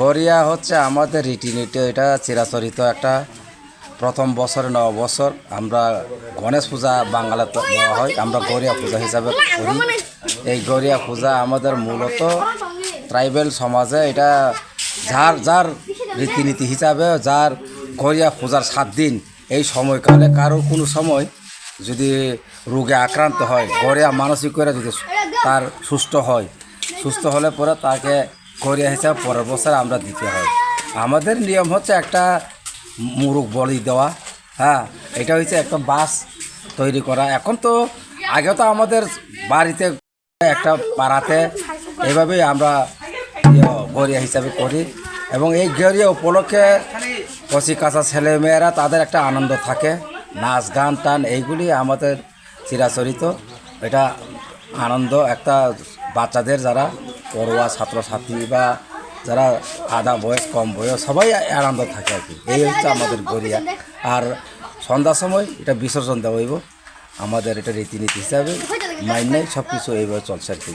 গড়িয়া হচ্ছে আমাদের রীতিনীতি, এটা চিরাচরিত একটা প্রথম বছর, নব বছর। আমরা গণেশ পূজা বাংলা দেওয়া হয়, আমরা গড়িয়া পূজা হিসাবে করি। এই গড়িয়া পূজা আমাদের মূলত ট্রাইবেল সমাজে এটা যার যার রীতিনীতি হিসাবে, যার গড়িয়া পূজার সাত দিন, এই সময়কালে কারোর কোনো সময় যদি রোগে আক্রান্ত হয়, গড়িয়া মানসিক করে যদি তার সুস্থ হয়, সুস্থ হলে পরে তাকে গড়িয়া হিসাবে পরের বছর আমরা দিতে হয়। আমাদের নিয়ম হচ্ছে একটা মুরগ বলি দেওয়া হ্যাঁ এটা হচ্ছে একটা বাস তৈরি করা। এখন তো আগে তো আমাদের বাড়িতে একটা পাড়াতে এইভাবেই আমরা ইয়ে গড়িয়া হিসাবে করি এবং এই গড়িয়া উপলক্ষে কচি কাঁচা ছেলেমেয়েরা তাদের একটা আনন্দ থাকে। নাচ, গান, টান, এইগুলি আমাদের চিরাচরিত। এটা আনন্দ, একটা বাচ্চাদের যারা পড়োয়া ছাত্রছাত্রী বা যারা আধা বয়স, কম বয়স, সবাই আনন্দ থাকে আর কি। এই হচ্ছে আমাদের গড়িয়া। আর সন্ধ্যার সময় এটা বিসর্জন দেওয়া হইব। আমাদের এটা রীতিনীতি হিসাবে মাইন নাই সব কিছু এইভাবে চলছে আর কি।